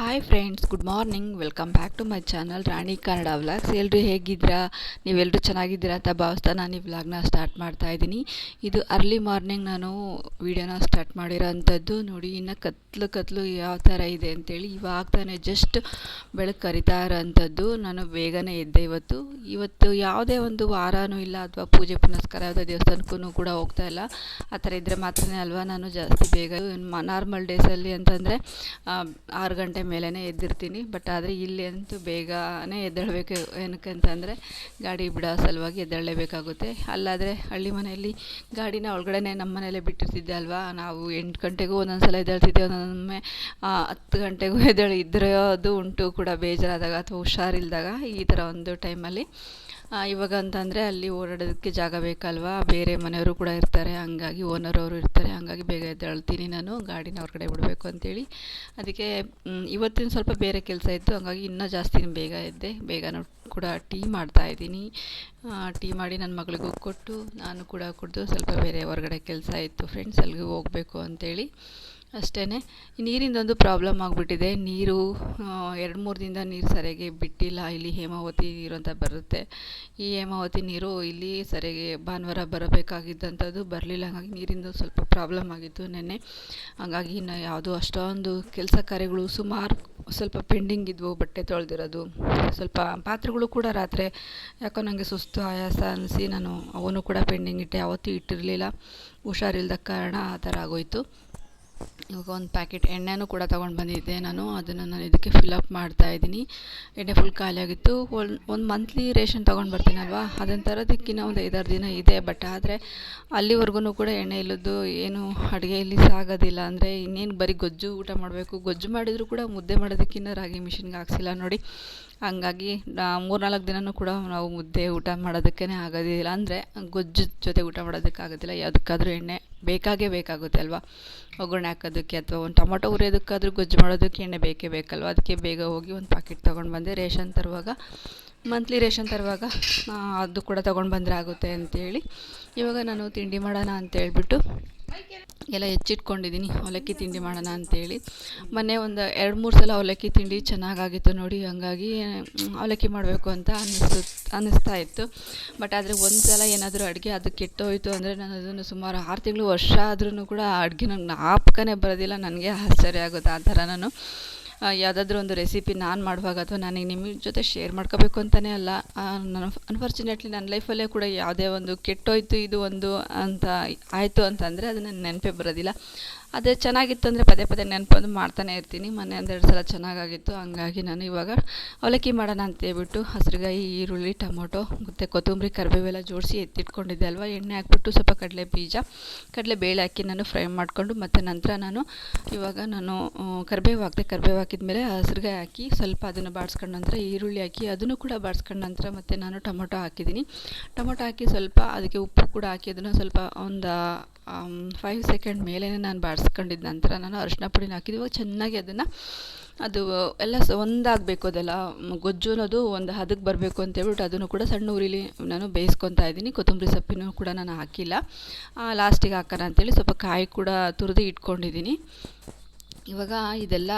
Hi friends good morning welcome back to my channel Rani Kannada vlogs ಎಲ್ಲರೂ ಹೇಗಿದ್ದೀರಾ? ನೀವೆಲ್ಲರೂ ಚೆನ್ನಾಗಿದ್ದೀರಾ ಅಂತ ಭಾವಿಸ್ತಾ ನಾನು ಈ ವ್ಲಾಗ್ನ ಸ್ಟಾರ್ಟ್ ಮಾಡ್ತಾ ಇದ್ದೀನಿ. ಇದು ಅರ್ಲಿ ಮಾರ್ನಿಂಗ್ ನಾನು ವೀಡಿಯೋನ ಸ್ಟಾರ್ಟ್ ಮಾಡಿರೋ ಅಂಥದ್ದು ನೋಡಿ, ಇನ್ನು ಕತ್ಲು ಕತ್ಲು ಯಾವ ಥರ ಇದೆ ಅಂತೇಳಿ ಇವಾಗ ತಾನೇ ಜಸ್ಟ್ ಬೆಳಕು ಕರಿತಾ ಇರೋಂಥದ್ದು. ನಾನು ಬೇಗನೆ ಎದ್ದೆ ಇವತ್ತು. ಇವತ್ತು ಯಾವುದೇ ಒಂದು ವಾರನೂ ಇಲ್ಲ ಅಥವಾ ಪೂಜೆ ಪುನಸ್ಕಾರ ಯಾವುದೋ ದೇವಸ್ಥಾನಕ್ಕೂ ಕೂಡ ಹೋಗ್ತಾ ಇಲ್ಲ. ಆ ಥರ ಇದ್ದರೆ ಮಾತ್ರನೇ ಅಲ್ವಾ? ನಾನು ಜಾಸ್ತಿ ಬೇಗ ನಾರ್ಮಲ್ ಡೇಸಲ್ಲಿ ಅಂತಂದರೆ ಆರು ಗಂಟೆ ಮೇಲೇ ಎದ್ದಿರ್ತೀನಿ. ಬಟ್ ಆದರೆ ಇಲ್ಲಿ ಅಂತೂ ಬೇಗನೆ ಎದ್ದೇಳಬೇಕು ಏನಕ್ಕೆ ಅಂತಂದರೆ ಗಾಡಿ ಬಿಡೋ ಸಲುವಾಗಿ ಎದ್ದೇಳಲೇಬೇಕಾಗುತ್ತೆ. ಅಲ್ಲಾದರೆ ಹಳ್ಳಿ ಮನೆಯಲ್ಲಿ ಗಾಡಿನ ಒಳಗಡೆನೆ ನಮ್ಮ ಮನೆಯಲ್ಲೇ ಬಿಟ್ಟಿರ್ತಿದ್ದೆ ಅಲ್ವಾ? ನಾವು ಎಂಟು ಗಂಟೆಗೂ ಒಂದೊಂದು ಸಲ ಎದ್ದೇಳ್ತಿದ್ದೆ ಒಂದೊಂದೊಮ್ಮೆ ಹತ್ತು ಗಂಟೆಗೂ ಎದ್ದೇಳಿ ಇದ್ದಿರೋದು ಉಂಟು ಕೂಡ ಬೇಜಾರಾದಾಗ ಅಥವಾ ಹುಷಾರಿಲ್ದಾಗ ಈ ಥರ ಒಂದು ಟೈಮಲ್ಲಿ ಇವಾಗ ಅಂತಂದರೆ ಅಲ್ಲಿ ಓಡಾಡೋದಕ್ಕೆ ಜಾಗ ಬೇಕಲ್ವಾ? ಬೇರೆ ಮನೆಯವರು ಕೂಡ ಇರ್ತಾರೆ. ಹಂಗಾಗಿ ಓನರ್ ಅವರು ಇರ್ತಾರೆ. ಹಂಗಾಗಿ ಬೇಗ ಎದ್ದೇಳ್ತೀನಿ ನಾನು. ಗಾಡಿನ ಹೊರಗಡೆ ಬಿಡಬೇಕು ಅಂತೇಳಿ. ಅದಕ್ಕೆ ಇವತ್ತಿನ ಸ್ವಲ್ಪ ಬೇರೆ ಕೆಲಸ ಇತ್ತು. ಹಂಗಾಗಿ ಇನ್ನೂ ಜಾಸ್ತಿ ಬೇಗ ಎದ್ದೆ. ಬೇಗನೂ ಕೂಡ ಟೀ ಮಾಡ್ತಾ ಇದ್ದೀನಿ. ಟೀ ಮಾಡಿ ನನ್ನ ಮಗಳಿಗೂ ಕೊಟ್ಟು ನಾನು ಕೂಡ ಕುಡಿದು ಸ್ವಲ್ಪ ಬೇರೆ ಹೊರಗಡೆ ಕೆಲಸ ಇತ್ತು. ಫ್ರೆಂಡ್ಸ್ ಅಲ್ಲಿಗೆ ಹೋಗಬೇಕು ಅಂತೇಳಿ. ಅಷ್ಟೇ ನೀರಿಂದೊಂದು ಪ್ರಾಬ್ಲಮ್ ಆಗಿಬಿಟ್ಟಿದೆ. ನೀರು ಎರಡು ಮೂರು ದಿನದ ನೀರು ಸರಿಯಾಗಿ ಬಿಟ್ಟಿಲ್ಲ. ಇಲ್ಲಿ ಹೇಮಾವತಿ ನೀರು ಅಂತ ಬರುತ್ತೆ. ಈ ಹೇಮಾವತಿ ನೀರು ಇಲ್ಲಿ ಸರಿಯಾಗಿ ಭಾನುವಾರ ಬರಬೇಕಾಗಿದ್ದಂಥದ್ದು ಬರಲಿಲ್ಲ. ಹಾಗಾಗಿ ನೀರಿಂದು ಸ್ವಲ್ಪ ಪ್ರಾಬ್ಲಮ್ ಆಗಿತ್ತು ನೆನ್ನೆ. ಹಾಗಾಗಿ ಇನ್ನು ಯಾವುದೋ ಅಷ್ಟೊಂದು ಕೆಲಸ ಕಾರ್ಯಗಳು ಸುಮಾರು ಸ್ವಲ್ಪ ಪೆಂಡಿಂಗ್ ಇದ್ವು, ಬಟ್ಟೆ ತೊಳೆದಿರೋದು. ಸ್ವಲ್ಪ ಪಾತ್ರೆಗಳು ಕೂಡ ರಾತ್ರಿ ಯಾಕೋ ನನಗೆ ಸುಸ್ತು ಆಯಾಸ ಅನಿಸಿ ನಾನು ಅವನು ಕೂಡ ಪೆಂಡಿಂಗ್ ಇಟ್ಟೆ. ಯಾವತ್ತೂ ಇಟ್ಟಿರಲಿಲ್ಲ. ಹುಷಾರಿಲ್ಲದ ಕಾರಣ ಆ ಥರ ಆಗೋಯಿತು. ಇವಾಗ ಒಂದು ಪ್ಯಾಕೆಟ್ ಎಣ್ಣೆನೂ ಕೂಡ ತೊಗೊಂಡು ಬಂದಿದ್ದೆ ನಾನು. ಅದನ್ನು ನಾನು ಇದಕ್ಕೆ ಫಿಲಪ್ ಮಾಡ್ತಾ ಇದ್ದೀನಿ. ಎಣ್ಣೆ ಫುಲ್ ಖಾಲಿಯಾಗಿತ್ತು ಒಂದು ಒಂದು ಮಂತ್ಲಿ ರೇಷನ್ ತೊಗೊಂಡು ಬರ್ತೀನಲ್ವಾ ಅದನ್ನು ತರೋದಕ್ಕಿಂತ ಒಂದು ಐದಾರು ದಿನ ಇದೆ. ಬಟ್ ಆದರೆ ಅಲ್ಲಿವರೆಗೂ ಕೂಡ ಎಣ್ಣೆ ಇಲ್ಲದ್ದು ಏನು ಅಡುಗೆಯಲ್ಲಿ ಸಾಗೋದಿಲ್ಲ. ಅಂದರೆ ಇನ್ನೇನು ಬರೀ ಗೊಜ್ಜು ಊಟ ಮಾಡಬೇಕು. ಗೊಜ್ಜು ಮಾಡಿದರೂ ಕೂಡ ಮುದ್ದೆ ಮಾಡೋದಕ್ಕಿಂತ ರಾಗಿ ಮಿಷಿನ್ಗೆ ಹಾಕ್ಸಿಲ್ಲ ನೋಡಿ. ಹಂಗಾಗಿ ಮೂರ್ನಾಲ್ಕು ದಿನವೂ ಕೂಡ ನಾವು ಮುದ್ದೆ ಊಟ ಮಾಡೋದಕ್ಕೇ ಆಗೋದಿಲ್ಲ. ಅಂದರೆ ಗೊಜ್ಜು ಜೊತೆ ಊಟ ಮಾಡೋದಕ್ಕೆ ಆಗೋದಿಲ್ಲ ಯಾವುದಕ್ಕಾದ್ರೂ ಎಣ್ಣೆ ಬೇಕಾಗೇ ಬೇಕಾಗುತ್ತೆ ಅಲ್ವಾ? ಒಗ್ಗರಣೆ ಹಾಕೋದಕ್ಕೆ ಅಥವಾ ಒಂದು ಟೊಮೊಟೊ ಹುರಿಯೋದಕ್ಕಾದ್ರೂ ಗೊಜ್ಜು ಮಾಡೋದಕ್ಕೆ ಎಣ್ಣೆ ಬೇಕೇ ಬೇಕಲ್ವ? ಅದಕ್ಕೆ ಬೇಗ ಹೋಗಿ ಒಂದು ಪ್ಯಾಕೆಟ್ ತೊಗೊಂಡು ಬಂದೆ. ರೇಷನ್ ತರುವಾಗ, ಮಂತ್ಲಿ ರೇಷನ್ ತರುವಾಗ ಅದು ಕೂಡ ತೊಗೊಂಡು ಬಂದರೆ ಆಗುತ್ತೆ ಅಂತೇಳಿ. ಇವಾಗ ನಾನು ತಿಂಡಿ ಮಾಡೋಣ ಅಂತೇಳ್ಬಿಟ್ಟು ಎಲ್ಲ ಹೆಚ್ಚಿಟ್ಕೊಂಡಿದ್ದೀನಿ ಅವಲಕ್ಕಿ ತಿಂಡಿ ಮಾಡೋಣ ಅಂತೇಳಿ. ಮೊನ್ನೆ ಒಂದು ಎರಡು ಮೂರು ಸಲ ಅವಲಕ್ಕಿ ತಿಂಡಿ ಚೆನ್ನಾಗಾಗಿತ್ತು ನೋಡಿ, ಹಂಗಾಗಿ ಅವಲಕ್ಕಿ ಮಾಡಬೇಕು ಅಂತ ಅನ್ನಿಸ್ತು, ಅನ್ನಿಸ್ತಾ ಇತ್ತು. ಬಟ್ ಆದರೆ ಒಂದು ಸಲ ಏನಾದರೂ ಅಡುಗೆ ಅದು ಕೆಟ್ಟೋಯ್ತು ಅಂದರೆ ನಾನು ಅದನ್ನು ಸುಮಾರು ಆರು ತಿಂಗಳು ವರ್ಷ ಆದ್ರೂ ಕೂಡ ಅಡುಗೆ ನಂಗೆ ಜ್ಞಾಪಕನೇ ಬರೋದಿಲ್ಲ, ನನಗೆ ಆಶ್ಚರ್ಯ ಆಗುತ್ತೆ ಆ ಥರ ನಾನು. ಯಾವುದಾದ್ರೂ ಒಂದು ರೆಸಿಪಿ ನಾನು ಮಾಡುವಾಗ ಅಥವಾ ನನಗೆ ನಿಮ್ಮ ಜೊತೆ ಶೇರ್ ಮಾಡ್ಕೋಬೇಕು ಅಂತಲೇ ಅಲ್ಲ ನಾನು ಅನ್ಫಾರ್ಚುನೇಟ್ಲಿ ನನ್ನ ಲೈಫಲ್ಲೇ ಕೂಡ ಯಾವುದೇ ಒಂದು ಕೆಟ್ಟೋಯ್ತು ಇದು ಒಂದು ಅಂತ ಆಯಿತು ಅಂತಂದರೆ ಅದು ನನ್ನ ನೆನಪೇ ಬರೋದಿಲ್ಲ. ಅದೇ ಚೆನ್ನಾಗಿತ್ತು ಅಂದರೆ ಪದೇ ಪದೇ ನೆನಪಂದು ಮಾಡ್ತಾನೆ ಇರ್ತೀನಿ. ಮೊನ್ನೆ ಒಂದೆರಡು ಸಲ ಚೆನ್ನಾಗಾಗಿತ್ತು. ಹಂಗಾಗಿ ನಾನು ಇವಾಗ ಅವಲಕ್ಕಿ ಮಾಡೋಣ ಅಂತೇಳ್ಬಿಟ್ಟು ಹಸಿರುಗಾಯಿ ಈರುಳ್ಳಿ, ಟೊಮೊಟೊ, ಮತ್ತು ಕೊತ್ತಂಬರಿ, ಕರಿಬೇವೆಲ್ಲ ಜೋಡಿಸಿ ಎತ್ತಿಟ್ಕೊಂಡಿದ್ದೆ ಅಲ್ವಾ? ಎಣ್ಣೆ ಹಾಕ್ಬಿಟ್ಟು ಸ್ವಲ್ಪ ಕಡಲೆ ಬೀಜ, ಕಡಲೆ ಬೇಳೆ ಹಾಕಿ ನಾನು ಫ್ರೈ ಮಾಡಿಕೊಂಡು ಮತ್ತು ನಂತರ ನಾನು ಇವಾಗ ನಾನು ಕರಿಬೇವು ಹಾಕಿದೆ. ಕರಿಬೇವು ಹಾಕಿದ್ಮೇಲೆ ಹಸಿರುಗಾಯಿ ಹಾಕಿ ಸ್ವಲ್ಪ ಅದನ್ನು ಬಾಡಿಸ್ಕೊಂಡ ನಂತರ ಈರುಳ್ಳಿ ಹಾಕಿ ಅದನ್ನು ಕೂಡ ಬಾಡಿಸ್ಕೊಂಡ ನಂತರ ಮತ್ತು ನಾನು ಟೊಮೊಟೊ ಹಾಕಿದ್ದೀನಿ. ಟೊಮೊಟೊ ಹಾಕಿ ಸ್ವಲ್ಪ ಅದಕ್ಕೆ ಉಪ್ಪು ಕೂಡ ಹಾಕಿ ಅದನ್ನು ಸ್ವಲ್ಪ ಒಂದು ಫೈವ್ ಸೆಕೆಂಡ್ ಮೇಲೇ ನಾನು ಬಾಡಿಸ್ಕೊಂಡಿದ್ದ ನಂತರ ನಾನು ಅರಿಶಿನ ಪುಡಿನ ಹಾಕಿದ್ದು ಇವಾಗ ಚೆನ್ನಾಗಿ ಅದನ್ನು ಅದು, ಎಲ್ಲ ಸ, ಒಂದಾಗಬೇಕು ಅದೆಲ್ಲ. ಗೊಜ್ಜು ಅನ್ನೋದು ಒಂದು ಹದಕ್ಕೆ ಬರಬೇಕು ಅಂತೇಳ್ಬಿಟ್ಟು ಅದನ್ನು ಕೂಡ ಸಣ್ಣ ಉರಿಲಿ ನಾನು ಬೇಯಿಸ್ಕೊತಾ ಇದ್ದೀನಿ. ಕೊತ್ತಂಬರಿ ಸೊಪ್ಪಿನೂ ಕೂಡ ನಾನು ಹಾಕಿಲ್ಲ. ಲಾಸ್ಟಿಗೆ ಹಾಕೋಣ ಅಂತೇಳಿ ಸ್ವಲ್ಪ ಕಾಯಿ ಕೂಡ ತುರಿದು ಇಟ್ಕೊಂಡಿದ್ದೀನಿ. ಇವಾಗ ಇದೆಲ್ಲ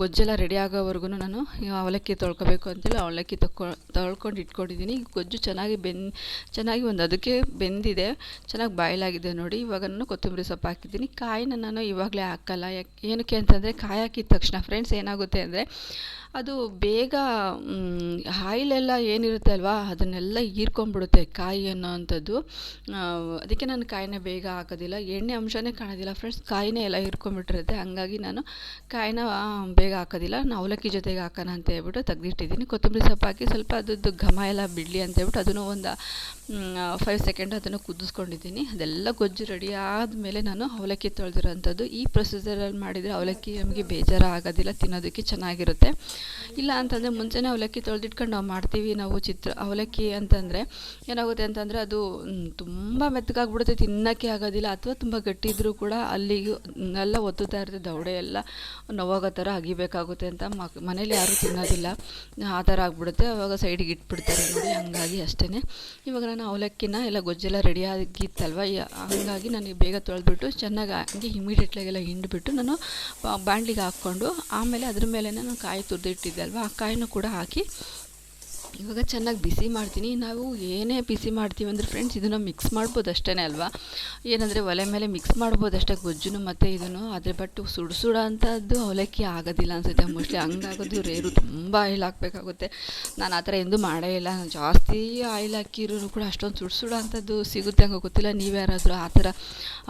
ಗೊಜ್ಜೆಲ್ಲ ರೆಡಿ ಆಗೋವರೆಗೂ ನಾನು ಅವಲಕ್ಕಿ ತೊಳ್ಕೊಬೇಕು ಅಂತೇಳಿ ಅವಲಕ್ಕಿ ತೊಕೊ ತೊಳ್ಕೊಂಡು ಇಟ್ಕೊಂಡಿದ್ದೀನಿ. ಗೊಜ್ಜು ಚೆನ್ನಾಗಿ ಬೆನ್, ಚೆನ್ನಾಗಿ ಒಂದು ಅದಕ್ಕೆ ಬೆಂದಿದೆ. ಚೆನ್ನಾಗಿ ಬಾಯ್ಲಾಗಿದೆ ನೋಡಿ. ಇವಾಗ ನಾನು ಕೊತ್ತಂಬರಿ ಸೊಪ್ಪು ಹಾಕಿದ್ದೀನಿ. ಕಾಯಿನ ನಾನು ಇವಾಗಲೇ ಹಾಕಲ್ಲ. ಯಾಕೆ, ಏನಕ್ಕೆ ಅಂತಂದರೆ ಕಾಯಿ ಹಾಕಿದ ತಕ್ಷಣ ಫ್ರೆಂಡ್ಸ್ ಏನಾಗುತ್ತೆ ಅಂದರೆ ಅದು ಬೇಗ ಆಯಿಲೆಲ್ಲ ಏನಿರುತ್ತೆ ಅಲ್ವಾ? ಅದನ್ನೆಲ್ಲ ಹೀರ್ಕೊಂಬಿಡುತ್ತೆ ಕಾಯಿ ಅನ್ನೋ ಅಂಥದ್ದು ಅದಕ್ಕೆ ನಾನು ಕಾಯಿನ ಬೇಗ ಹಾಕೋದಿಲ್ಲ. ಎಣ್ಣೆ ಅಂಶನೇ ಕಾಣೋದಿಲ್ಲ ಫ್ರೆಂಡ್ಸ್. ಕಾಯಿನೇ ಎಲ್ಲ ಹೀರ್ಕೊಂಬಿಟ್ಟಿರುತ್ತೆ ಹಾಗಾಗಿ ನಾನು ಕಾಯಿನ ಬೇಗ ಹಾಕೋದಿಲ್ಲ. ನಾನು ಅವಲಕ್ಕಿ ಜೊತೆಗೆ ಹಾಕೋಣ ಅಂತ ಹೇಳ್ಬಿಟ್ಟು ತೆಗ್ದಿಟ್ಟಿದ್ದೀನಿ. ಕೊತ್ತಂಬರಿ ಸೊಪ್ಪು ಹಾಕಿ ಸ್ವಲ್ಪ ಅದ್ರದ್ದು ಘಮ ಎಲ್ಲ ಬಿಡಲಿ ಅಂತ ಹೇಳ್ಬಿಟ್ಟು ಅದನ್ನು ಒಂದು ಫೈವ್ ಸೆಕೆಂಡ್ ಅದನ್ನು ಕುದಿಸ್ಕೊಂಡಿದ್ದೀನಿ. ಅದೆಲ್ಲ ಗೊಜ್ಜು ರೆಡಿ ಆದಮೇಲೆ ನಾನು ಅವಲಕ್ಕಿ ತೊಳೆದಿರೋಂಥದ್ದು. ಈ ಪ್ರೊಸೀಜರಲ್ಲಿ ಮಾಡಿದರೆ ಅವಲಕ್ಕಿ ನಮಗೆ ಬೇಜಾರು ಆಗೋದಿಲ್ಲ ತಿನ್ನೋದಕ್ಕೆ ಚೆನ್ನಾಗಿರುತ್ತೆ. ಇಲ್ಲ ಅಂತಂದರೆ ಮುಂಚೆನೇ ಅವಲಕ್ಕಿ ತೊಳೆದಿಟ್ಕೊಂಡು ನಾವು ಮಾಡ್ತೀವಿ ನಾವು ಚಿತ್ರ, ಅವಲಕ್ಕಿ ಅಂತಂದರೆ ಏನಾಗುತ್ತೆ ಅಂತಂದರೆ ಅದು ತುಂಬ ಮೆತ್ತಗಾಗ್ಬಿಡುತ್ತೆ, ತಿನ್ನೋಕ್ಕೆ ಆಗೋದಿಲ್ಲ, ಅಥವಾ ತುಂಬ ಗಟ್ಟಿ ಇದ್ದರೂ ಕೂಡ ಅಲ್ಲಿಗೂ ಎಲ್ಲ ಒತ್ತುತ್ತಾ ಇರ್ತದೆ ದೌಡೆ ಎಲ್ಲ ನೋವಾಗೋ ಥರ ಅಗಿಬೇಕಾಗುತ್ತೆ ಅಂತ ಮನೇಲಿ ಯಾರೂ ತಿನ್ನೋದಿಲ್ಲ, ಆ ಥರ ಆಗಿಬಿಡುತ್ತೆ, ಅವಾಗ ಸೈಡಿಗೆ ಇಟ್ಬಿಡ್ತಾರೆ ನೋಡಿ, ಹಾಗಾಗಿ ಅಷ್ಟೇ ಇವಾಗ ನಾನು ಅವಲಕ್ಕಿನ ಎಲ್ಲ ಗೊಜ್ಜೆಲ್ಲ ರೆಡಿ ಆಗಿತ್ತಲ್ವ ಹಂಗಾಗಿ ನನಗೆ ಬೇಗ ತೊಳೆದ್ಬಿಟ್ಟು ಚೆನ್ನಾಗಿ ಹಂಗೆ ಇಮಿಡಿಯೇಟ್ಲಾಗೆಲ್ಲ ಹಿಂಡಿಬಿಟ್ಟು ನಾನು ಬಾಣಲಿಗೆ ಹಾಕ್ಕೊಂಡು ಆಮೇಲೆ ಅದ್ರ ಮೇಲೆ ನಾನು ಕಾಯಿ ತುರಿದಿಟ್ಟಿದ್ದೆ ಅಲ್ವಾ? ಆ ಕಾಯನ್ನು ಕೂಡ ಹಾಕಿ ಇವಾಗ ಚೆನ್ನಾಗಿ ಬಿಸಿ ಮಾಡ್ತೀನಿ. ನಾವು ಏನೇ ಬಿಸಿ ಮಾಡ್ತೀವಿ ಅಂದರೆ ಫ್ರೆಂಡ್ಸ್ ಇದನ್ನು ಮಿಕ್ಸ್ ಮಾಡ್ಬೋದು ಅಷ್ಟೇ ಅಲ್ವಾ? ಏನಂದರೆ ಒಲೆ ಮೇಲೆ ಮಿಕ್ಸ್ ಮಾಡ್ಬೋದು ಅಷ್ಟೇ, ಗೊಜ್ಜುನು ಮತ್ತು ಇದನ್ನು. ಆದರೆ ಬಟ್ ಸುಡು ಸುಡ ಅಂಥದ್ದು ಅವಲಕ್ಕಿ ಆಗೋದಿಲ್ಲ ಅನಿಸುತ್ತೆ. ಮೋಸ್ಟ್ಲಿ ಹಂಗಾಗೋದು ರೇರು ತುಂಬ ಆಯಿಲ್ ಹಾಕಬೇಕಾಗುತ್ತೆ. ನಾನು ಆ ಥರ ಎಂದೂ ಮಾಡೇ ಇಲ್ಲ. ನಾನು ಜಾಸ್ತಿ ಆಯಿಲ್ ಹಾಕಿರೂ ಕೂಡ ಅಷ್ಟೊಂದು ಸುಡು ಸುಡ ಅಂಥದ್ದು ಸಿಗುತ್ತೆ ಹಂಗೆ ಗೊತ್ತಿಲ್ಲ. ನೀವು ಯಾರಾದರೂ ಆ ಥರ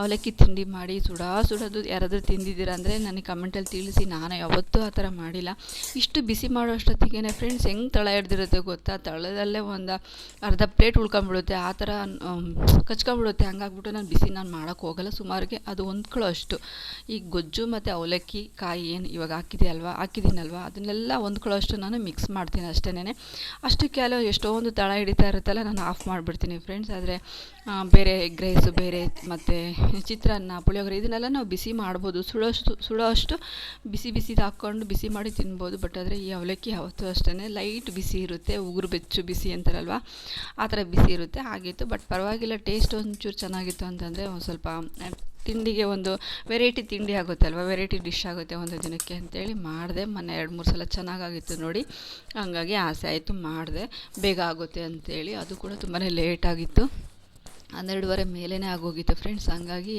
ಅವಲಕ್ಕಿ ತಿಂಡಿ ಮಾಡಿ ಸುಡಾ ಸುಡೋದು ಯಾರಾದರೂ ತಿಂದಿದ್ದೀರಾ ಅಂದರೆ ನನಗೆ ಕಮೆಂಟಲ್ಲಿ ತಿಳಿಸಿ. ನಾನು ಯಾವತ್ತೂ ಆ ಥರ ಮಾಡಿಲ್ಲ. ಇಷ್ಟು ಬಿಸಿ ಮಾಡೋ ಅಷ್ಟೊತ್ತಿಗೆ ಫ್ರೆಂಡ್ಸ್ ಹೆಂಗೆ ತಳ ಹಿಡ್ದಿರುತ್ತೆ ಗೊತ್ತಾ? ತಳದಲ್ಲೇ ಒಂದು ಅರ್ಧ ಪ್ಲೇಟ್ ಉಳ್ಕೊಂಬಿಡುತ್ತೆ ಆ ಥರ ಕಚ್ಕೊಂಬಿಡುತ್ತೆ ಹಂಗಾಗ್ಬಿಟ್ಟು ನಾನು ಬಿಸಿ, ನಾನು ಮಾಡೋಕ್ಕೆ ಹೋಗಲ್ಲ. ಸುಮಾರಿಗೆ ಅದು ಹೊಂದ್ಕೊಳ್ಳೋ ಅಷ್ಟು. ಈ ಗೊಜ್ಜು ಮತ್ತು ಅವಲಕ್ಕಿ, ಕಾಯಿ ಏನು ಇವಾಗ ಹಾಕಿದೆ ಅಲ್ವಾ ಹಾಕಿದ್ದೀನಲ್ವ? ಅದನ್ನೆಲ್ಲ ಹೊಂದ್ಕೊಳ್ಳೋ ಅಷ್ಟು ನಾನು ಮಿಕ್ಸ್ ಮಾಡ್ತೀನಿ ಅಷ್ಟೇನೆ ಅಷ್ಟಕ್ಕೆ ಅಲ್ಲ ಎಷ್ಟೊಂದು ತಳ ಹಿಡಿತಾ ಇರುತ್ತಲ್ಲ, ನಾನು ಆಫ್ ಮಾಡಿಬಿಡ್ತೀನಿ ಫ್ರೆಂಡ್ಸ್ ಆದರೆ ಬೇರೆ ಎಗ್ ರೈಸು ಬೇರೆ ಮತ್ತು ಚಿತ್ರಾನ್ನ, ಪುಳಿಯೋಗರೆ ಇದನ್ನೆಲ್ಲ ನಾವು ಬಿಸಿ ಮಾಡ್ಬೋದು. ಸುಡೋಷ್ಟು ಸುಡೋ ಅಷ್ಟು ಬಿಸಿ, ಬಿಸಿದು ಹಾಕ್ಕೊಂಡು ಬಿಸಿ ಮಾಡಿ ತಿನ್ಬೋದು. ಬಟ್ ಆದರೆ ಈ ಅವಲಕ್ಕಿ ಯಾವತ್ತೂ ಅಷ್ಟೇ ಲೈಟ್ ಬಿಸಿ ಇರುತ್ತೆ. ಉಗುರು ಬೆಚ್ಚು, ಬಿಸಿ ಅಂತಾರಲ್ವ? ಆ ಥರ ಬಿಸಿ ಇರುತ್ತೆ ಆಗಿತ್ತು ಬಟ್ ಪರವಾಗಿಲ್ಲ ಟೇಸ್ಟ್ ಒಂಚೂರು ಚೆನ್ನಾಗಿತ್ತು ಅಂತಂದರೆ ಒಂದು ಸ್ವಲ್ಪ ತಿಂಡಿಗೆ ಒಂದು ವೆರೈಟಿ ತಿಂಡಿ ಆಗುತ್ತೆ ಅಲ್ವಾ? ವೆರೈಟಿ ಡಿಶ್ ಆಗುತ್ತೆ ಒಂದು ದಿನಕ್ಕೆ ಅಂತೇಳಿ ಮಾಡಿದೆ. ಮೊನ್ನೆ ಎರಡು, ಮೂರು ಸಲ ಚೆನ್ನಾಗಾಗಿತ್ತು ನೋಡಿ. ಹಂಗಾಗಿ ಆಸೆ ಆಯಿತು, ಮಾಡಿದೆ. ಬೇಗ ಆಗುತ್ತೆ ಅಂತೇಳಿ. ಅದು ಕೂಡ ತುಂಬಾ ಲೇಟಾಗಿತ್ತು ಹನ್ನೆರಡುವರೆ ಮೇಲೇ ಆಗೋಗಿತ್ತು ಫ್ರೆಂಡ್ಸ್ ಹಂಗಾಗಿ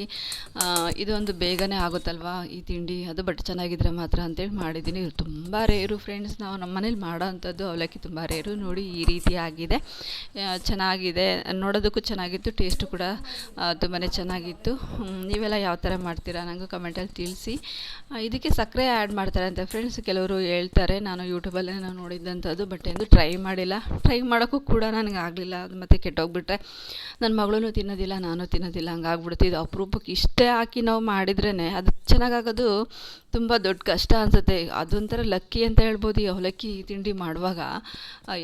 ಇದೊಂದು ಬೇಗನೆ ಆಗುತ್ತಲ್ವಾ ಈ ತಿಂಡಿ? ಅದು ಬಟ್ ಚೆನ್ನಾಗಿದ್ರೆ ಮಾತ್ರ ಅಂತೇಳಿ ಮಾಡಿದ್ದೀನಿ. ತುಂಬ ರೇರು ಫ್ರೆಂಡ್ಸ್ ನಾವು ನಮ್ಮ ಮನೇಲಿ ಮಾಡೋ ಅಂಥದ್ದು ಅವಲಕ್ಕಿ ತುಂಬ ರೇರು. ನೋಡಿ ಈ ರೀತಿ ಆಗಿದೆ. ಚೆನ್ನಾಗಿದೆ. ನೋಡೋದಕ್ಕೂ ಚೆನ್ನಾಗಿತ್ತು ಟೇಸ್ಟು ಕೂಡ ತುಂಬಾ ಚೆನ್ನಾಗಿತ್ತು. ನೀವೆಲ್ಲ ಯಾವ ಥರ ಮಾಡ್ತೀರಾ ನನಗೂ ಕಮೆಂಟಲ್ಲಿ ತಿಳಿಸಿ. ಇದಕ್ಕೆ ಸಕ್ಕರೆ ಆ್ಯಡ್ ಮಾಡ್ತಾರೆ ಅಂತ ಫ್ರೆಂಡ್ಸ್ ಕೆಲವರು ಹೇಳ್ತಾರೆ. ನಾನು ಯೂಟ್ಯೂಬಲ್ಲೇ ನಾನು ನೋಡಿದ್ದಂಥದ್ದು ಬಟ್ ಎಂದು ಟ್ರೈ ಮಾಡಿಲ್ಲ. ಟ್ರೈ ಮಾಡೋಕ್ಕೂ ಕೂಡ ನನಗೆ ಆಗಲಿಲ್ಲ. ಅದು ಮತ್ತೆ ಕೆಟ್ಟೋಗ್ಬಿಟ್ರೆ. ನನ್ನ ಮಗಳೂ ತಿನ್ನೋದಿಲ್ಲ, ನಾನು ತಿನ್ನೋದಿಲ್ಲ ಹಂಗಾಗ್ಬಿಡುತ್ತೆ ಇದು ಅಪರೂಪಕ್ಕೆ ಇಷ್ಟೇ ಹಾಕಿ ನಾವು ಮಾಡಿದ್ರೇ ಅದು ಚೆನ್ನಾಗಾಗೋದು ತುಂಬ ದೊಡ್ಡ ಕಷ್ಟ ಅನಿಸುತ್ತೆ. ಅದೊಂಥರ ಲಕ್ಕಿ ಅಂತ ಹೇಳ್ಬೋದು. ಈ ಅವಲಕ್ಕಿ ತಿಂಡಿ ಮಾಡುವಾಗ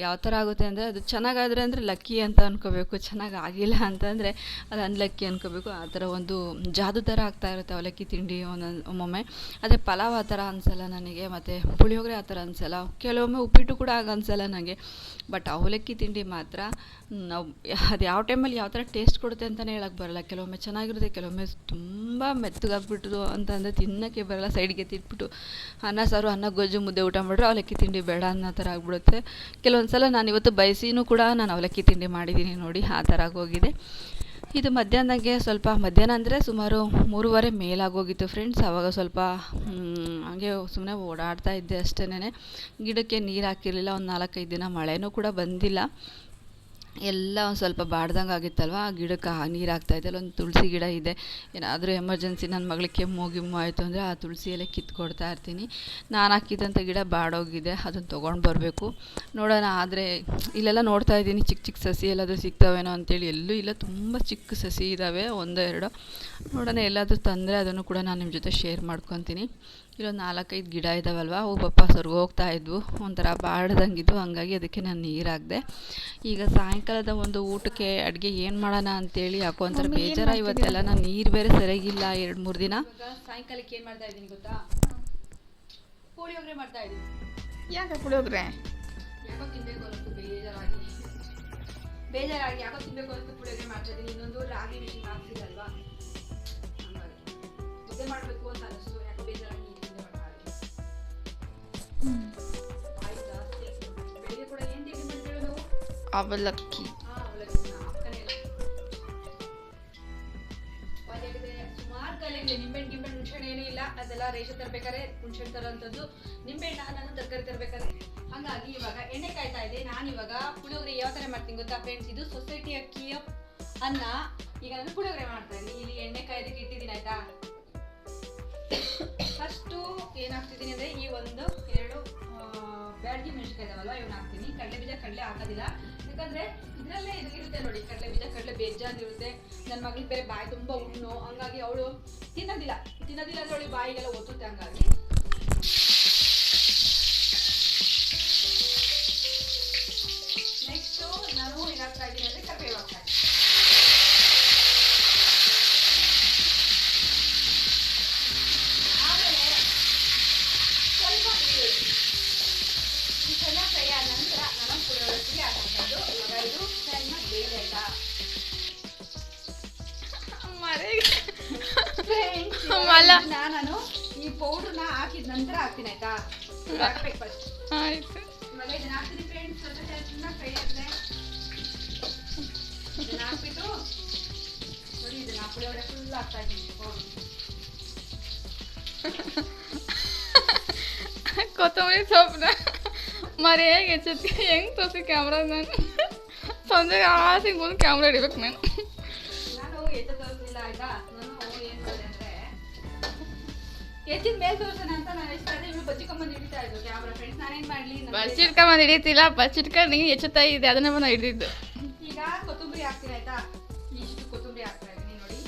ಯಾವ ಥರ ಆಗುತ್ತೆ ಅಂದರೆ ಅದು ಚೆನ್ನಾಗಾದರೆ ಅಂದರೆ ಲಕ್ಕಿ ಅಂತ ಅನ್ಕೋಬೇಕು ಚೆನ್ನಾಗಿ ಆಗಿಲ್ಲ ಅಂತಂದರೆ ಅದು ಅನ್ಲಕ್ಕಿ ಅನ್ಕೋಬೇಕು. ಆ ಥರ ಒಂದು ಜಾದು ಥರ ಆಗ್ತಾ ಇರುತ್ತೆ ಅವಲಕ್ಕಿ ತಿಂಡಿ ಒಂದೊಂದು ಒಮ್ಮೊಮ್ಮೆ. ಅದೇ ಪಲಾವ್ ಆ ಥರ ಅನಿಸಲ್ಲ ನನಗೆ, ಮತ್ತು ಪುಳಿಯೋಗರೆ ಆ ಥರ ಅನಿಸಲ್ಲ, ಕೆಲವೊಮ್ಮೆ ಉಪ್ಪಿಟ್ಟು ಕೂಡ ಆಗ ಅನಿಸಲ್ಲ ನನಗೆ. ಬಟ್ ಅವಲಕ್ಕಿ ತಿಂಡಿ ಮಾತ್ರ ನಾವು ಅದು ಯಾವ ಟೈಮಲ್ಲಿ ಯಾವ ಥರ ಟೇಸ್ಟ್ ಕೊಡುತ್ತೆ ಅಂತಲೇ ಹೇಳಕ್ಕೆ ಬರಲ್ಲ. ಕೆಲವೊಮ್ಮೆ ಚೆನ್ನಾಗಿರುತ್ತೆ, ಕೆಲವೊಮ್ಮೆ ತುಂಬ ಮೆತ್ತಗಾಗ್ಬಿಟ್ಟು ಅಂತಂದರೆ ತಿನ್ನೋಕ್ಕೆ ಬರಲ್ಲ ಸೈಡ್ಗೆ ತಿಟ್ಬಿಟ್ಟು ಅನ್ನ, ಸಾರು, ಅನ್ನ, ಗೊಜ್ಜು, ಮುದ್ದೆ ಊಟ ಮಾಡಿದ್ರೆ ಅವಲಕ್ಕಿ ತಿಂಡಿ ಬೇಡ ಅನ್ನೋ ಥರ ಆಗ್ಬಿಡುತ್ತೆ. ಕೆಲವೊಂದು ಸಲ ನಾನು ಇವತ್ತು ಬಯಸಿನೂ ಕೂಡ ನಾನು ಅವಲಕ್ಕಿ ತಿಂಡಿ ಮಾಡಿದ್ದೀನಿ ನೋಡಿ, ಆ ಥರ ಆಗೋಗಿದೆ. ಇದು ಮಧ್ಯಾಹ್ನಕ್ಕೆ ಸ್ವಲ್ಪ, ಮಧ್ಯಾಹ್ನ ಅಂದರೆ ಸುಮಾರು ಮೂರುವರೆ ಮೇಲಾಗೋಗಿತ್ತು ಫ್ರೆಂಡ್ಸ್ ಆವಾಗ ಸ್ವಲ್ಪ ಹಾಗೆ ಸುಮ್ಮನೆ ಓಡಾಡ್ತಾ ಇದ್ದೆ ಅಷ್ಟೇನೆ ಗಿಡಕ್ಕೆ ನೀರು ಹಾಕಿರಲಿಲ್ಲ, ಒಂದು ನಾಲ್ಕೈದು ದಿನ ಮಳೆನೂ ಕೂಡ ಬಂದಿಲ್ಲ. ಎಲ್ಲ ಒಂದು ಸ್ವಲ್ಪ ಬಾಡ್ದಂಗೆ ಆಗಿತ್ತಲ್ವ? ಆ ಗಿಡಕ್ಕೆ ನೀರು ಹಾಕ್ತಾಯಿದ್ದೆ ಅಲ್ಲೊಂದು ತುಳಸಿ ಗಿಡ ಇದೆ. ಏನಾದರೂ ಎಮರ್ಜೆನ್ಸಿ ನನ್ನ ಮಗಳಿಗೆ ಕೆಮ್ಮು, ಗಿಮ್ಮು ಆಯಿತು ಅಂದರೆ ಆ ತುಳಸಿ ಎಲೆ ಕಿತ್ಕೊಡ್ತಾ ಇರ್ತೀನಿ. ನಾನು ಹಾಕಿದಂಥ ಗಿಡ ಬಾಡೋಗಿದೆ. ಅದನ್ನು ತೊಗೊಂಡು ಬರಬೇಕು. ನೋಡೋಣ, ಆದರೆ ಇಲ್ಲೆಲ್ಲ ನೋಡ್ತಾ ಇದ್ದೀನಿ. ಚಿಕ್ಕ ಚಿಕ್ಕ ಸಸಿ ಎಲ್ಲಾದರೂ ಸಿಗ್ತಾವೇನೋ ಅಂತೇಳಿ. ಎಲ್ಲೂ ಇಲ್ಲ. ತುಂಬ ಚಿಕ್ಕ ಸಸಿ ಇದ್ದಾವೆ ಒಂದೋ, ಎರಡೋ. ನೋಡೋಣ, ಎಲ್ಲಾದರೂ ತಂದರೆ ಅದನ್ನು ಕೂಡ ನಾನು ನಿಮ್ಮ ಜೊತೆ ಶೇರ್ ಮಾಡ್ಕೊತೀನಿ. ಇಲ್ಲೊಂದು ನಾಲ್ಕೈದು ಗಿಡ ಇದ್ದಾವಲ್ವ ಅವು ಪಪ್ಪ ಸರ್ಗು ಹೋಗ್ತಾ ಇದ್ವು. ಒಂಥರ ಬಾಡ್ದಂಗಿದ್ವು ಹಂಗಾಗಿ ಅದಕ್ಕೆ ನಾನು ನೀರು ಹಾಕ್ದೆ ಈಗ ಸಾಯಂಕಾಲದ ಒಂದು ಊಟಕ್ಕೆ ಅಡುಗೆ ಏನು ಮಾಡೋಣ ಅಂತೇಳಿ ಯಾಕೋ ಒಂಥರ ಬೇಜಾರ ಇವತ್ತೆಲ್ಲ ನಾನು ನೀರು ಬೇರೆ ಸರಿಯಾಗಿಲ್ಲ ಎರಡು ಮೂರು ದಿನ. ಸಾಯಂಕಾಲಕ್ಕೆ ಏನು ಮಾಡ್ತಾ ಇದ್ದೀನಿ ಗೊತ್ತಾ? ಪುಳಿಯೋಗರೆ ಮಾಡ್ತಾ ಇದ್ದೀನಿ. ಯಾಕೆ ಪುಳಿಯೋಗ್ರೆ ಯಾಕೋ ತಿನ್ನಬೇಕು ಬೇಜಾರಾಗಿ. ಬೇಜಾರಾಗಿ ಯಾಕೋ ತಿನ್ನಬೇಕು ಅಂತ ಪುಳಿಯೋಗರೆ ಮಾಡ್ತಾ ಇದ್ದೀನಿ. ಇನ್ನೊಂದು ರಾಗಿ ಮಿಷಿನ್ ಹಾಕ್ತಿದ್ದಲ್ವಾ ಮಾಡಬೇಕು ಅಂತ ಅನಿಸ್ತು. ಏನೂ ಇಲ್ಲ ಅದೆಲ್ಲ ರೇಷನ್ ತರ್ಬೇಕಾದ್ರೆ ಹುಣ್ಸೆಹಣ್ಣು ತರೋಂಥದ್ದು ನಿಂಬೆಹಣ್ಣ ನಾನು ತರಕಾರಿ ತರಬೇಕಾದ್ರೆ ಹಂಗಾಗಿ ಇವಾಗ ಎಣ್ಣೆ ಕಾಯ್ತಾ ಇದೆ ನಾನು ಇವಾಗ ಪುಳಿಯೋಗರೆ ಯಾವ ಥರ ಮಾಡ್ತೀನಿ ಗೊತ್ತಾ ಫ್ರೆಂಡ್ಸ್ ಇದು ಸೊಸೈಟಿ ಅಕ್ಕಿಯ ಅನ್ನ ಈಗ ನಾನು ಪುಳಿಯೋಗರೆ ಮಾಡ್ತಾ ಇಲ್ಲಿ ಎಣ್ಣೆ ಕಾಯ್ದಕ್ಕೆ ಇಟ್ಟಿದ್ದೀನಿ ಆಯ್ತಾ ಫಸ್ಟು ಏನಾಗ್ತಿದ್ದೀನಿ ಅಂದರೆ ಈ ಒಂದು ಬ್ಯಾಡಗಿ ಇವ್ನ ಹಾಕ್ತೀನಿ. ಕಡಲೆ ಬೀಜ ಕಡಲೆ ಹಾಕೋದಿಲ್ಲ. ಯಾಕಂದ್ರೆ ಇದರಲ್ಲೇ ಇದು ಇರುತ್ತೆ ನೋಡಿ, ಕಡಲೆ ಬೀಜ ಕಡಲೆ ಬೇಜಾನ್ ಇರುತ್ತೆ ನನ್ನ ಮಗಳಿಗೆ ಬೇರೆ ಬಾಯಿ ತುಂಬಾ ಉಣ್ಣು. ಹಂಗಾಗಿ ಅವಳು ತಿನ್ನೋದಿಲ್ಲ. ತಿನ್ನೋದಿಲ್ಲ ಅಂದ್ರೆ ಅವಳಿಗೆ ಬಾಯಿಗೆಲ್ಲ ಒತ್ತುತ್ತೆ ಹಂಗಾಗಿ. ಬೇರೆ ಆಯ್ತಾ ಮರೆಗೆ Friends, ಮಲ. ಇದನ್ನ ನಾನು ಈ ಪೌಡ್ರನ್ನ ಹಾಕಿದ ನಂತರ ಹಾಕ್ತೀನಿ ಆಯ್ತಾ? ಇದು ಹಾಕ್ಬೇಕು ಫಸ್ಟ್ ಆಯ್ತು. ಇವಾಗ ಇದನ್ನ ಹಾಕ್ತೀನಿ ಫ್ರೆಂಡ್ಸ್ ಸ್ವಲ್ಪ ಚೆನ್ನಾಗಿ ಫ್ರೈ ಆಗಿದೆ ಇದನ್ನ ಹಾಕ್ಬಿಟ್ಟು ನೋಡಿ ಇದನ್ನ ಪುಳಿಯೋಗರೆ ಫುಲ್ ಹಾಕ್ತಾ ಇದ್ದೀನಿ ಪೌಡ್ರ್ ಕೊತ್ತಂಬರಿ ಸೊಪ್ಪನ್ನ ಮರಿ ಹೇಗೆ ಹೆಚ್ಚುತ್ತೆ ಹೆಂಗೆ ತೋರಿಸಿ ಕ್ಯಾಮ್ರಾ ನಾನು? ಸಂಜೆಗೆ ಆಸೆ ಬಂದು ಕ್ಯಾಮ್ರಾ ಹಿಡಿಬೇಕು ನಾನು ಬಸ್ ಇಟ್ಕೊಂಡ್ ನಾನು ಹಿಡಿತಿಲ್ಲ ನೀನು ಹೆಚ್ಚುತ್ತಾ ಇದೆ ಅದನ್ನೇ ಬಂದು ಹಿಡಿದಿದ್ದು ಈಗ ಕೊತ್ತಂಬರಿ ಹಾಕ್ತೀರ ಆಯ್ತಾ ಇಷ್ಟು ಕೊತ್ತಂಬರಿ ಹಾಕ್ತಾ ಇದ್ದೀನಿ ನೋಡಿ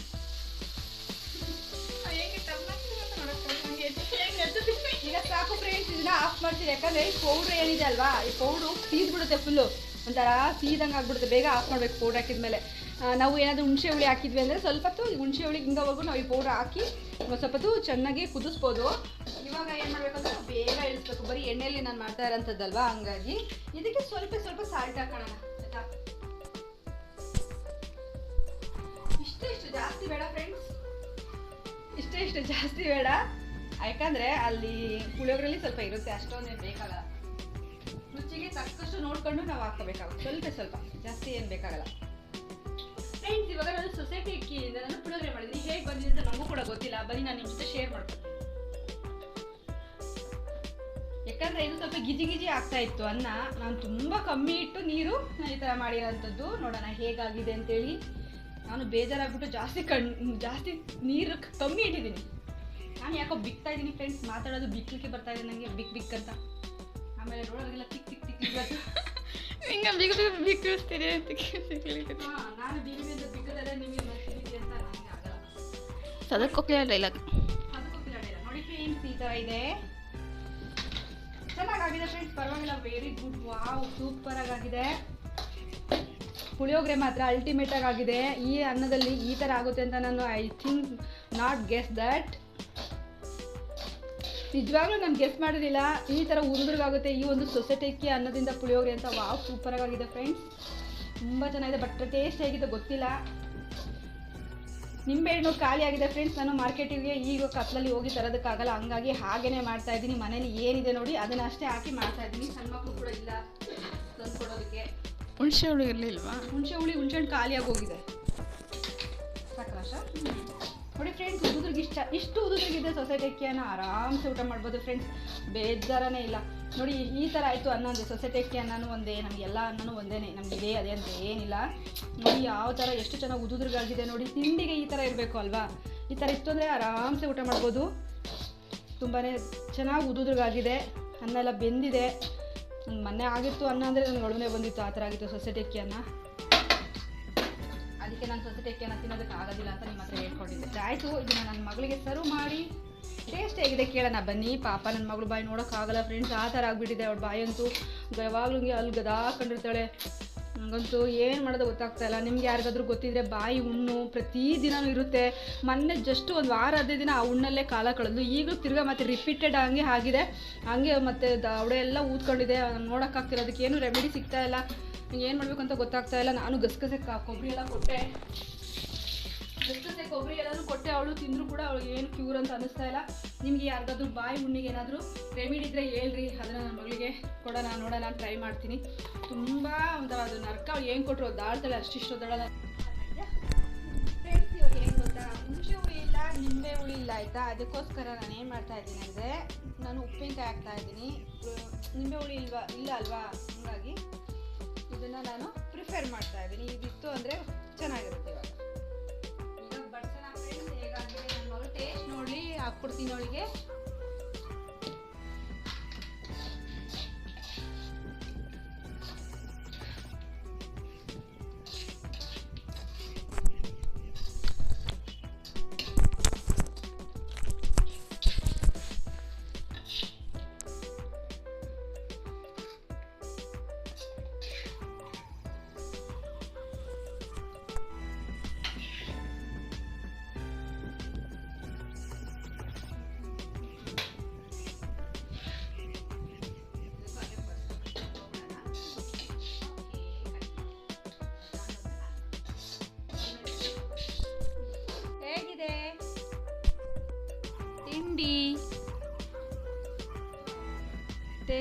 ಈಗ ಸಾಕು ಫ್ರೆಂಡ್ಸ್ ಇದನ್ನ ಆಫ್ ಮಾಡ್ತೀನಿ ಯಾಕಂದ್ರೆ ಈ ಪೌಡ್ರ್ ಏನಿದೆ ಅಲ್ವಾ ಈ ಪೌಡ್ರು ತೀರ್ಬಿಡುತ್ತೆ ಫುಲ್ಲು ಒಂಥರ ಸೀದಂಗೆ ಆಗ್ಬಿಡುತ್ತೆ. ಬೇಗ ಆಫ್ ಮಾಡಬೇಕು ಪೌಡ್ರ್ ಹಾಕಿದ್ಮೇಲೆ. ಮೇಲೆ ನಾವು ಏನಾದರೂ ಹುಣಸೆ ಹುಳಿ ಹಾಕಿದ್ವಿ ಅಂದರೆ ಸ್ವಲ್ಪ ಹೊತ್ತು ಹುಣಸೆ ಹುಳಿ ಹಿಂಗವರೆಗೂ ನಾವು ಈ ಪೌಡ್ರ್ ಹಾಕಿ ಸ್ವಲ್ಪ ಹೊತ್ತು ಚೆನ್ನಾಗಿ ಕುದಿಸ್ಬೋದು. ಇವಾಗ ಏನು ಮಾಡಬೇಕು ಬೇಗ ಇಳಿಸ್ಬೇಕು. ಬರೀ ಎಣ್ಣೆಯಲ್ಲಿ ನಾನು ಮಾಡ್ತಾ ಇರೋಂಥದ್ದಲ್ವಾ? ಹಂಗಾಗಿ ಇದಕ್ಕೆ ಸ್ವಲ್ಪ ಸ್ವಲ್ಪ ಸಾಲ್ಟ್ ಹಾಕೋಣ. ಇಷ್ಟೇ ಇಷ್ಟು ಜಾಸ್ತಿ ಬೇಡ ಫ್ರೆಂಡ್ಸ್ ಇಷ್ಟೇ ಇಷ್ಟು ಜಾಸ್ತಿ ಬೇಡ. ಯಾಕಂದ್ರೆ ಅಲ್ಲಿ ಪುಳಿಯೋಗರಲ್ಲಿ ಸ್ವಲ್ಪ ಇರುತ್ತೆ. ಅಷ್ಟೊಂದೇ ಬೇಕಾಗಲ್ಲ. ರುಚಿಗೆ ತಕ್ಕಷ್ಟು ನೋಡ್ಕೊಂಡು ನಾವು ಹಾಕೋಬೇಕಾಗುತ್ತೆ ಸ್ವಲ್ಪ ಸ್ವಲ್ಪ ಜಾಸ್ತಿ ಏನು ಬೇಕಾಗಲ್ಲ. ಫ್ರೆಂಡ್ಸ್ ಇವಾಗ ನಾನು ಸೊಸೈಟಿ ಅಕ್ಕಿಯಿಂದ ನಾನು ಪುಳಿಯೋಗರೆ ಮಾಡಿದ್ದೀನಿ. ಹೇಗೆ ಬಂದಿದೆ ಅಂತ ನಮಗೂ ಕೂಡ ಗೊತ್ತಿಲ್ಲ. ಬನ್ನಿ ನಾನು ನಿಮ್ಮ ಜೊತೆ ಶೇರ್ ಮಾಡ್ತೀನಿ. ಯಾಕಂದ್ರೆ ಇದು ಸ್ವಲ್ಪ ಗಿಜಿ ಗಿಜಿ ಆಗ್ತಾ ಇತ್ತು ಅನ್ನ. ನಾನು ತುಂಬಾ ಕಮ್ಮಿ ಇಟ್ಟು ನೀರು ನಾನು ಈ ಥರ ಮಾಡಿರೋಂಥದ್ದು. ನೋಡೋಣ ಹೇಗಾಗಿದೆ ಅಂತೇಳಿ. ನಾನು ಬೇಜಾರಾಗ್ಬಿಟ್ಟು ಜಾಸ್ತಿ ಕಣ್ ಜಾಸ್ತಿ ನೀರು ಕಮ್ಮಿ ಇಟ್ಟಿದ್ದೀನಿ. ನಾನು ಯಾಕೋ ಬಿಕ್ತಾ ಇದ್ದೀನಿ ಫ್ರೆಂಡ್ಸ್ ಮಾತಾಡೋದು ಬಿಕ್ಲಿಕ್ಕೆ ಬರ್ತಾ ಇದೆ ನನಗೆ ಬಿಕ್ ಬಿಕ್ ಅಂತ. ಆಮೇಲೆ ನೋಡೋರಿಗೆಲ್ಲ ತಿಕ್ ತಿಕ್ ತಿಕ್ ಹಿಂಗೆ ಬಿಗ್ ಬಿಗ್ ಇಳಿಸ್ತೀರಿ ಅಂತ ಹಾ, ನಾನು ಬಿಗಿ ಬಿದ್ದು ಬಿಕ್ಕದಲ್ಲೇ ನಿಮಗೆ ಬರ್ತೀನಿ ಅಂತ ನನಗೆ ಆಗಲ್ಲ. ಸದಕ್ಕೆ ಡೈಲಾಗ್ ಇಲ್ಲ ನೋಡಿ ಫ್ರೆಂಡ್ಸ್ ಈ ಥರ ಇದೆ. ಚೆನ್ನಾಗಾಗಿದೆ ಫ್ರೆಂಡ್ಸ್ ಪರವಾಗಿಲ್ಲ. ವೆರಿ ಗುಡ್ ವಾವ್ ಸೂಪರ್ ಆಗಿದೆ ಪುಳಿಯೋಗರೆ ಮಾತ್ರ ಅಲ್ಟಿಮೇಟ್ ಆಗಿದೆ ಈ ಅನ್ನದಲ್ಲಿ ಈ ಥರ ಆಗುತ್ತೆ ಅಂತ ನಾನು I think not guess that ನಿಜವಾಗ್ಲೂ ನಾನು ಗೆಸ್ ಮಾಡಿರಲಿಲ್ಲ. ಈ ಥರ ಉದುರುಗಾಗುತ್ತೆ ಈ ಒಂದು ಸೊಸೈಟಿಕ್ಕೆ ಅನ್ನದಿಂದ ಪುಳಿಯೋಗರೆ ಅಂತ. ವಾವ್ ಸೂಪರಾಗಿದೆ ಫ್ರೆಂಡ್ಸ್ ತುಂಬ ಚೆನ್ನಾಗಿದೆ ಬಟ್ ಟೇಸ್ಟ್ ಹೇಗಿದೆ ಗೊತ್ತಿಲ್ಲ. ನಿಂಬೆಹಣ್ಣು ಖಾಲಿ ಆಗಿದೆ ಫ್ರೆಂಡ್ಸ್ ನಾನು ಮಾರ್ಕೆಟಿಗೆ ಈಗ ಕತ್ಲಲ್ಲಿ ಹೋಗಿ ತರೋದಕ್ಕಾಗಲ್ಲ. ಹಂಗಾಗಿ ಹಾಗೇ ಮಾಡ್ತಾ ಇದ್ದೀನಿ. ಮನೇಲಿ ಏನಿದೆ ನೋಡಿ ಅದನ್ನು ಅಷ್ಟೇ ಹಾಕಿ ಮಾಡ್ತಾ ಇದ್ದೀನಿ. ಸಣ್ಣ ಮಕ್ಕಳು ಕೂಡ ಇಲ್ಲ ತಂದು ಕೊಡೋದಕ್ಕೆ ಹುಣಸೆ ಹುಳಿ ಇರಲಿಲ್ವಾ? ಹುಣಸೆ ಹುಳಿ ಹುಣಸೆ ಹಣ್ಣು ಖಾಲಿಯಾಗಿ ಹೋಗಿದೆ. ಸಾಕ್ರಾಶ ನೋಡಿ ಫ್ರೆಂಡ್ಸ್ ಉದುದ್ರಿಗೆ ಇಷ್ಟ, ಇಷ್ಟು ಉದುದ್ರಿಗಿದೆ ಸೊಸೈಟಿ ಅಕ್ಕಿಯನ್ನು ಆರಾಮ್ಸೆ ಊಟ ಮಾಡ್ಬೋದು ಫ್ರೆಂಡ್ಸ್ ಬೇಜಾರನೇ ಇಲ್ಲ. ನೋಡಿ, ಈ ಥರ ಆಯಿತು ಅನ್ನ ಅಂದರೆ ಅಕ್ಕಿ ಅನ್ನನೂ ಒಂದೇ ನಮಗೆಲ್ಲ ಅನ್ನನೂ ಒಂದೇ ನಮ್ಗೆ ಇದೇ, ಅದೇ ಅಂತ ಏನಿಲ್ಲ. ನೋಡಿ, ಯಾವ ಥರ ಎಷ್ಟು ಚೆನ್ನಾಗಿ ಉದುದ್ರಿಗಾಗಿದೆ ನೋಡಿ, ತಿಂಡಿಗೆ ಈ ಥರ ಇರಬೇಕು ಅಲ್ವಾ? ಈ ಥರ ಇತ್ತು ಅಂದರೆ ಆರಾಮ್ಸೆ ಊಟ ಮಾಡ್ಬೋದು. ತುಂಬಾ ಚೆನ್ನಾಗಿ ಉದುದ್ರಿಗಾಗಿದೆ ಅನ್ನ ಎಲ್ಲ ಬೆಂದಿದೆ. ಮೊನ್ನೆ ಆಗಿತ್ತು ಅನ್ನ ಅಂದರೆ ನನಗೆ ಒಳಗೆ ಬಂದಿತ್ತು, ಆ ಥರ ಆಗಿತ್ತು ಸೊಸೈಟಿ ಅಕ್ಕಿ ಅನ್ನ. ಅದಕ್ಕೆ ನಾನು ಸೊಸೈಟಿ ತಿನ್ನೋದಕ್ಕೆ ಆಗೋದಿಲ್ಲ ಅಂತ ನಿಮ್ಮ ಹತ್ರ ಹೇಳ್ಕೊಂಡಿದ್ದೆ ಆಯಿತು, ಇದನ್ನು ನನ್ನ ಮಗಳಿಗೆ ಸರ್ವ್ ಮಾಡಿ. ಟೇಸ್ಟ್ ಹೇಗಿದೆ ಕೇಳೋಣ, ಬನ್ನಿ. ಪಾಪ ನನ್ನ ಮಗಳು ಬಾಯಿ ನೋಡೋಕ್ಕಾಗಲ್ಲ ಫ್ರೆಂಡ್ಸ್ ಆ ಥರ ಆಗಿಬಿಟ್ಟಿದೆ ಅವ್ರ ಬಾಯಂತೂ. ಯಾವಾಗಲೂ ಅಲ್ಲಿ ಗದಾಕೊಂಡಿರ್ತಾಳೆ ನನಗಂತೂ ಏನು ಮಾಡೋದು ಗೊತ್ತಾಗ್ತಾ ಇಲ್ಲ. ನಿಮ್ಗೆ ಯಾರಿಗಾದ್ರೂ ಗೊತ್ತಿದ್ರೆ ಬಾಯಿ ಹುಣ್ಣು ಪ್ರತಿದಿನವೂ ಇರುತ್ತೆ. ಮೊನ್ನೆ ಜಸ್ಟ್ ಒಂದು ವಾರ, ಹದಿನೈದು ದಿನ ಆ ಹುಣ್ಣಲ್ಲೇ ಕಾಲ ಕಳೆದು ಈಗಲೂ ತಿರ್ಗಾ ಮತ್ತೆ ರಿಪೀಟೆಡ್ ಹಂಗೆ ಆಗಿದೆ. ಹಂಗೆ ಮತ್ತೆ ದವಡೆ ಎಲ್ಲ ಊದ್ಕೊಂಡಿದೆ. ನೋಡೋಕ್ಕಾಗ್ತಿಲ್ಲ. ಏನು ರೆಮಿಡಿ ಸಿಗ್ತಾ ಇಲ್ಲ. ಏನು ಮಾಡಬೇಕು ಅಂತ ಗೊತ್ತಾಗ್ತಾ ಇಲ್ಲ. ನಾನು ಗಸಗಸೆ ಕೊಬ್ಬರಿ ಎಲ್ಲ ಕೊಟ್ಟೆ. ಗಸಗಸೆ, ಕೊಬ್ಬರಿ ಎಲ್ಲನೂ ಕೊಟ್ಟೆ. ಅವಳು ತಿಂದರೂ ಕೂಡ ಅವಳು ಏನು ಕ್ಯೂರ್ ಅಂತ ಅನ್ನಿಸ್ತಾ ಇಲ್ಲ. ನಿಮಗೆ ಯಾರಿಗಾದ್ರೂ ಬಾಯಿ ಹುಣ್ಣಿಗೆ ಏನಾದರೂ ರೆಮಿಡಿ ಇದ್ದರೆ ಹೇಳ್ರಿ. ಅದನ್ನು ನನ್ನ ಮಗಳಿಗೆ ಕೊಡೋಣ, ನೋಡೋಣ ಟ್ರೈ ಮಾಡ್ತೀನಿ. ತುಂಬ ಒಂಥರ ಅದು ನರ್ಕ. ಅವ್ಳು ಏನು ಕೊಟ್ಟರು ದಾಳ್ತಾಳೆ ಅಷ್ಟಿಷ್ಟು ಗೊತ್ತಾ? ಹುಣಸೆ ಹುಳಿ ಇಲ್ಲ, ನಿಂಬೆ ಹುಳಿ ಇಲ್ಲ ಆಯಿತಾ? ಅದಕ್ಕೋಸ್ಕರ ನಾನು ಏನು ಮಾಡ್ತಾ ಇದ್ದೀನಿ ಅಂದರೆ, ನಾನು ಉಪ್ಪಿನಕಾಯಿ ಹಾಕ್ತಾ ಇದ್ದೀನಿ. ನಿಂಬೆ ಹುಳಿ ಇಲ್ವಾ ಇಲ್ಲ ಅಲ್ವಾ? ಹಂಗಾಗಿ ಇದನ್ನು ನಾನು ಪ್ರಿಫೇರ್ ಮಾಡ್ತಾ ಇದ್ದೀನಿ. ಇದಿತ್ತು ಅಂದರೆ ಚೆನ್ನಾಗಿರುತ್ತೆ ಇವಾಗ. ಟೇಸ್ಟ್ ನೋಡಿ ಹಾಕ್ಬಿಡ್ತೀನಿ ಅವಳಿಗೆ.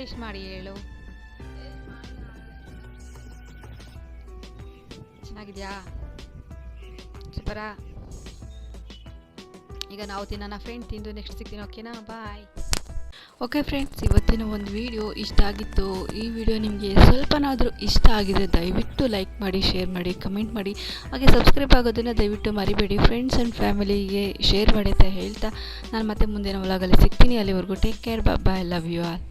ಟೇಸ್ಟ್ ಮಾಡಿ ಹೇಳು. ಚೆನ್ನಾಗಿದೆಯಾ? ಸೂಪರಾ ಈಗ ನಾವು ತಿನ್ನೋಣ ಫ್ರೆಂಡ್ ತಿಂದು ನೆಕ್ಸ್ಟ್ ಸಿಗ್ತೀನಿ ಓಕೆನಾ ಬಾಯ್ ಓಕೆ ಫ್ರೆಂಡ್ಸ್ ಇವತ್ತಿನ ಒಂದು ವಿಡಿಯೋ ಇಷ್ಟ ಆಗಿತ್ತು. ಈ ವಿಡಿಯೋ ನಿಮಗೆ ಸ್ವಲ್ಪನಾದರೂ ಇಷ್ಟ ಆಗಿದೆ ದಯವಿಟ್ಟು ಲೈಕ್ ಮಾಡಿ ಶೇರ್ ಮಾಡಿ ಕಮೆಂಟ್ ಮಾಡಿ. ಹಾಗೆ ಸಬ್ಸ್ಕ್ರೈಬ್ ಆಗೋದನ್ನು ದಯವಿಟ್ಟು ಮರಿಬೇಡಿ. ಫ್ರೆಂಡ್ಸ್ ಆ್ಯಂಡ್ ಫ್ಯಾಮಿಲಿಗೆ ಶೇರ್ ಮಾಡಿ ಅಂತ ಹೇಳ್ತಾ, ನಾನು ಮತ್ತೆ ಮುಂದಿನ ಒಳಗಲ್ಲಿ ಸಿಗ್ತೀನಿ. ಅಲ್ಲಿವರೆಗೂ take care bye love you all